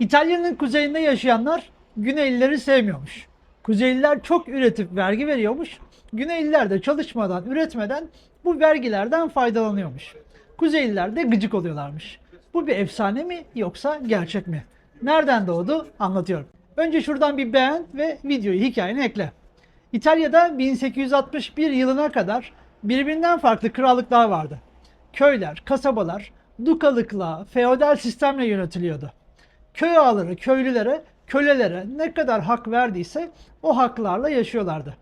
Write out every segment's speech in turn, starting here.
İtalya'nın kuzeyinde yaşayanlar Güneylileri sevmiyormuş. Kuzeyliler çok üretip vergi veriyormuş. Güneyliler de çalışmadan, üretmeden bu vergilerden faydalanıyormuş. Kuzeyliler de gıcık oluyorlarmış. Bu bir efsane mi yoksa gerçek mi? Nereden doğdu anlatıyorum. Önce şuradan bir beğen ve videoyu hikayene ekle. İtalya'da 1861 yılına kadar birbirinden farklı krallıklar vardı. Köyler, kasabalar dukalıkla, feodal sistemle yönetiliyordu. Köy ağaları köylülere, kölelere ne kadar hak verdiyse o haklarla yaşıyorlardı.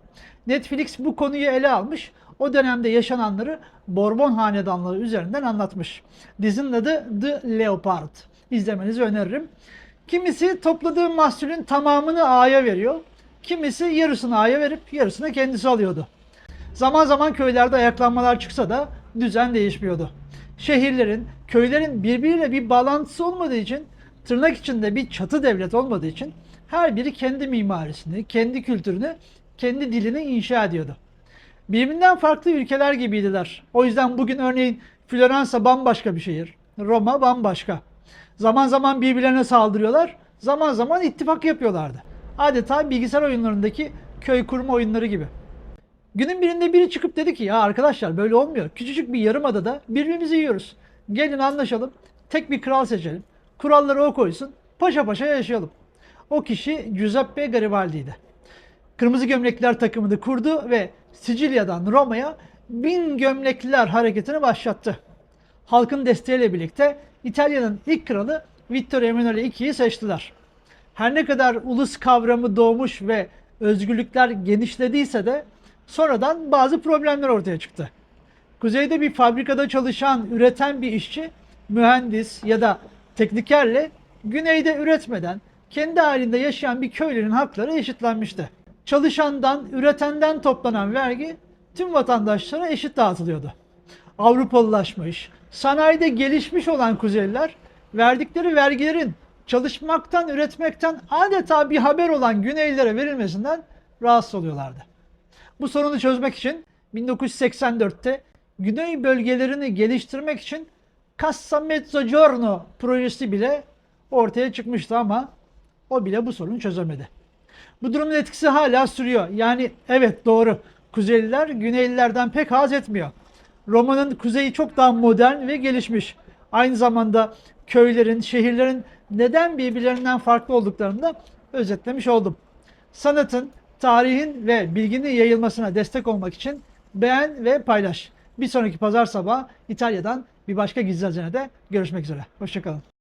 Netflix bu konuyu ele almış, o dönemde yaşananları Bourbon hanedanlığı üzerinden anlatmış. Dizinin adı The Leopard. İzlemenizi öneririm. Kimisi topladığı mahsulün tamamını ağaya veriyor. Kimisi yarısını ağaya verip yarısını kendisi alıyordu. Zaman zaman köylerde ayaklanmalar çıksa da düzen değişmiyordu. Şehirlerin, köylerin birbiriyle bir bağlantısı olmadığı için, tırnak içinde bir çatı devlet olmadığı için her biri kendi mimarisini, kendi kültürünü, kendi dilini inşa ediyordu. Birbirinden farklı ülkeler gibiydiler. O yüzden bugün örneğin Floransa bambaşka bir şehir, Roma bambaşka. Zaman zaman birbirlerine saldırıyorlar, zaman zaman ittifak yapıyorlardı. Adeta bilgisayar oyunlarındaki köy kurma oyunları gibi. Günün birinde biri çıkıp dedi ki ya arkadaşlar böyle olmuyor. Küçücük bir yarım adada birbirimizi yiyoruz. Gelin anlaşalım. Tek bir kral seçelim. Kuralları o koysun. Paşa paşa yaşayalım. O kişi Giuseppe Garibaldi'ydi. Kırmızı gömlekliler takımını kurdu ve Sicilya'dan Roma'ya bin gömlekliler hareketini başlattı. Halkın desteğiyle birlikte İtalya'nın ilk kralı Vittorio Emanuele II'yi seçtiler. Her ne kadar ulus kavramı doğmuş ve özgürlükler genişlediyse de sonradan bazı problemler ortaya çıktı. Kuzeyde bir fabrikada çalışan, üreten bir işçi, mühendis ya da teknikerle güneyde üretmeden kendi halinde yaşayan bir köylünün hakları eşitlenmişti. Çalışandan, üretenden toplanan vergi tüm vatandaşlara eşit dağıtılıyordu. Avrupalılaşmış, sanayide gelişmiş olan Kuzeyliler verdikleri vergilerin çalışmaktan, üretmekten adeta bir haber olan Güneylilere verilmesinden rahatsız oluyorlardı. Bu sorunu çözmek için 1984'te Güney bölgelerini geliştirmek için Cassa Mezzogiorno projesi bile ortaya çıkmıştı ama o bile bu sorunu çözemedi. Bu durumun etkisi hala sürüyor. Yani evet doğru. Kuzeyliler Güneylilerden pek haz etmiyor. Roma'nın kuzeyi çok daha modern ve gelişmiş. Aynı zamanda köylerin, şehirlerin neden birbirlerinden farklı olduklarını da özetlemiş oldum. Sanatın, tarihin ve bilginin yayılmasına destek olmak için beğen ve paylaş. Bir sonraki pazar sabahı İtalya'dan bir başka gizli hazinede görüşmek üzere. Hoşçakalın.